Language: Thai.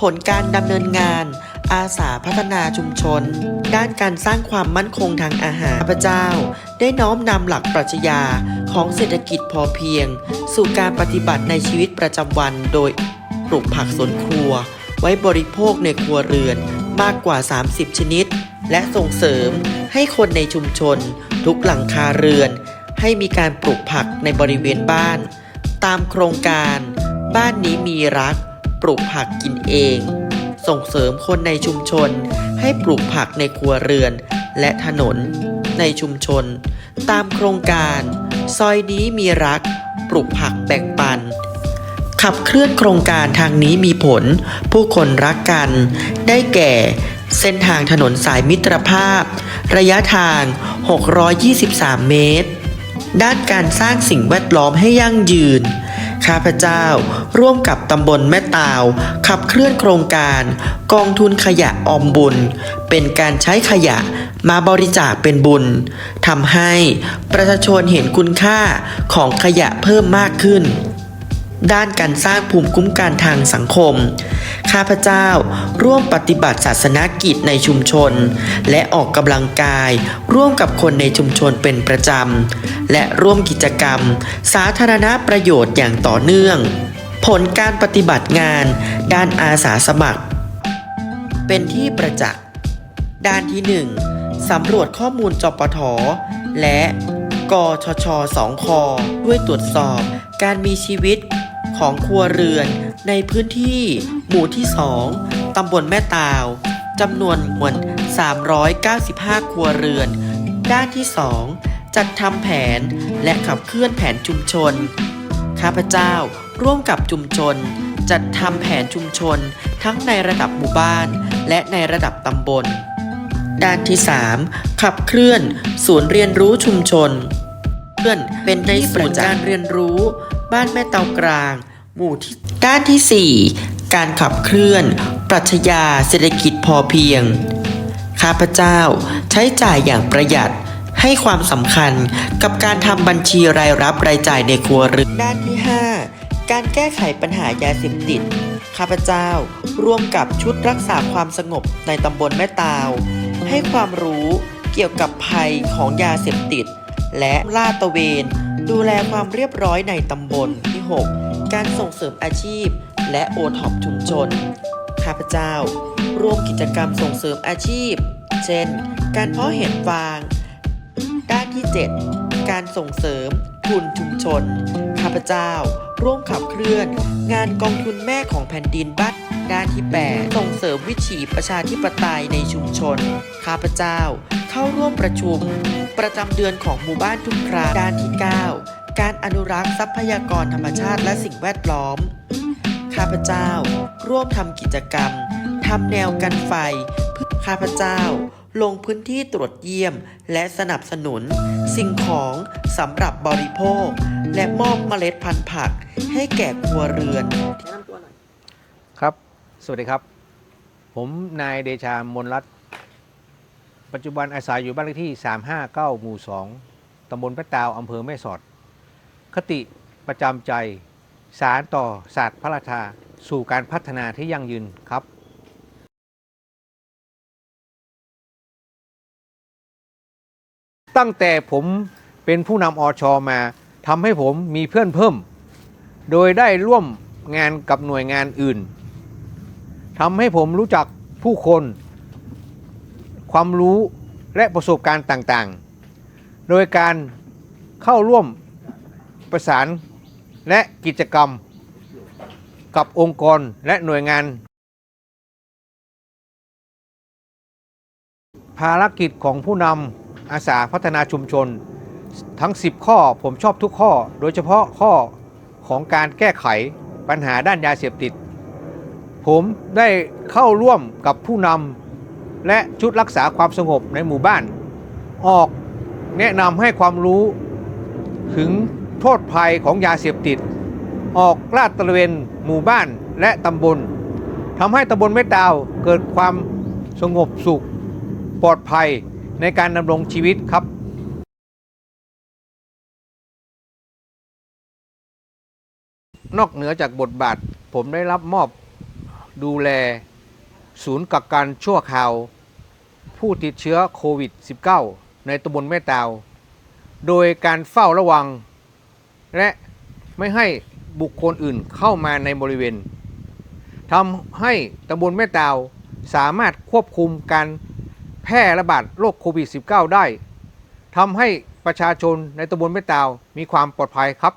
ผลการดำเนินงาน อาสาพัฒนาชุมชน ด้านการสร้างความมั่นคงทางอาหารข้าพเจ้า ได้น้อมนำหลักปรัชญาของเศรษฐกิจพอเพียง สู่การปฏิบัติในชีวิตประจำวัน โดยปลูกผักสวนครัว ไว้บริโภคในครัวเรือนมากกว่า 30 ชนิด และส่งเสริมให้คนในชุมชน ทุกหลังคาเรือน ให้มีการปลูกผักในบริเวณบ้าน ตามโครงการ บ้านนี้มีรัก ปลูกผักกินเอง ส่งเสริมคนในชุมชน ให้ปลูกผักในครัวเรือน และถนน ในชุมชน ตามโครงการ ซอยนี้มีรัก ปลูกผักแบ่งปัน ขับเคลื่อนโครงการทางนี้มีผล ผู้คนรักกัน ได้แก่ เส้นทางถนนสายมิตรภาพ ระยะทาง 623 เมตร ด้านการสร้างสิ่งแวดล้อมให้ยั่งยืน ข้าพเจ้า ร่วมกับตำบลแม่ตาว ขับเคลื่อนโครงการ กองทุนขยะออมบุญ เป็นการใช้ขยะมาบริจาคเป็นบุญทำให้ประชาชนเห็นคุณค่าของขยะเพิ่มมากขึ้น ด้านการสร้างภูมิคุ้มกันทางสังคม ข้าพเจ้าร่วมปฏิบัติศาสนกิจในชุมชน และออกกำลังกาย ร่วมกับคนในชุมชนเป็นประจำ และร่วมกิจกรรม สาธารณประโยชน์อย่างต่อเนื่อง ผลการปฏิบัติงาน ด้านอาสาสมัคร เป็นที่ประจักษ์ ด้านที่ 1สำรวจข้อมูลจปท และกชชสองคอด้วยตรวจสอบ การมีชีวิต ของครัวเรือนในพื้นที่หมู่ที่ 2 ตำบลแม่ตาวจำนวนมวล395 ครัวเรือน ด้านที่ 2 จัดทำแผนและขับเคลื่อนแผนชุมชน ข้าพเจ้าร่วมกับชุมชน จัดทำแผนชุมชนทั้งในระดับหมู่บ้าน และในระดับตำบล ด้านที่ 3 ขับเคลื่อนศูนย์เรียนรู้ชุมชนเพื่อนเป็นในศูนย์การเรียนรู้ บ้านแม่เตากลาง หมู่ที่ด้านทีสี่ 4 การขับเคลื่อน ปรัชญาเศรษฐกิจพอเพียง ข้าพเจ้าใช้จ่ายอย่างประหยัดให้ความสำคัญกับการทำบัญชีรายรับรายจ่ายในครัวเรือนด้านที่ 5 การแก้ไขปัญหายาเสพติด ข้าพเจ้าร่วมกับชุดรักษาความสงบในตำบลแม่ตาว ให้ความรู้เกี่ยวกับภัยของยาเสพติด และลาดตระเวน ดูแลความเรียบร้อยในตำบลที่ 6 การส่งเสริมอาชีพ และโอท็อปชุมชน ข้าพเจ้า ร่วมกิจกรรมส่งเสริมอาชีพ เช่น การเพาะเห็ดฟาง ด้านที่ 7 การส่งเสริมทุนชุมชน ข้าพเจ้า ร่วมขับเคลื่อน งานกองทุนแม่ของแผ่นดินบ้านด้านที่ 8 ส่งเสริมวิถีประชาธิปไตยในชุมชน ข้าพเจ้า เข้าร่วมประชุม ประจำเดือนของหมู่บ้านทุกคราด้านที่ 9 การอนุรักษ์ทรัพยากรธรรมชาติและสิ่งแวดล้อม ข้าพเจ้า ร่วมทำกิจกรรมทำแนวกันไฟเพื่อข้าพเจ้า ลงพื้นที่ตรวจเยี่ยม และสนับสนุน สิ่งของสำหรับบริโภค และมอบเมล็ดพันธุ์ผัก ให้แก่ครัวเรือน ครับ สวัสดีครับ ผมนายเดชามนรัตปัจจุบันอาศัยอยู่บ้านเลขที่ 359 หมู่ 2 ตำบลพระตาว อำเภอแม่สอด ติประจำใจ สารต่อศาสตร์พระราชาสู่การพัฒนาที่ยั่งยืนครับตั้งแต่ผมเป็นผู้นำอชมาทำให้ผมมีเพื่อนเพิ่ม โดยได้ร่วมงานกับหน่วยงานอื่นทำให้ผมรู้จักผู้คน ความรู้และประสบการณ์ต่างๆ โดยการเข้าร่วม ประสานและกิจกรรม กับองค์กรและหน่วยงาน ภารกิจของผู้นำอาสาพัฒนาชุมชน ทั้ง 10 ข้อผมชอบทุกข้อ โดยเฉพาะข้อของการแก้ไขปัญหาด้านยาเสพติด ผมได้เข้าร่วมกับผู้นำและชุดรักษาความสงบในหมู่บ้าน ออกแนะนำให้ความรู้ถึง โทษภัยของยาเสพติด ออกลาดตระเวนหมู่บ้านและตำบลทำให้ตำบลเม็ดดาวเกิดความสงบสุข ปลอดภัยในการดำรงชีวิตครับนอกเหนือจากบทบาทผมได้รับมอบดูแล ศูนย์กักกันชั่วคราว ผู้ติดเชื้อโควิด -19 ในตำบลแม่ตาว โดยการเฝ้าระวัง และไม่ให้บุคคลอื่นเข้ามาในบริเวณทำให้ตำบลแม่ตาวสามารถควบคุมการแพร่ระบาดโรคโควิด -19 ได้ทำให้ประชาชนในตำบลแม่ตาวมีความปลอดภัยครับ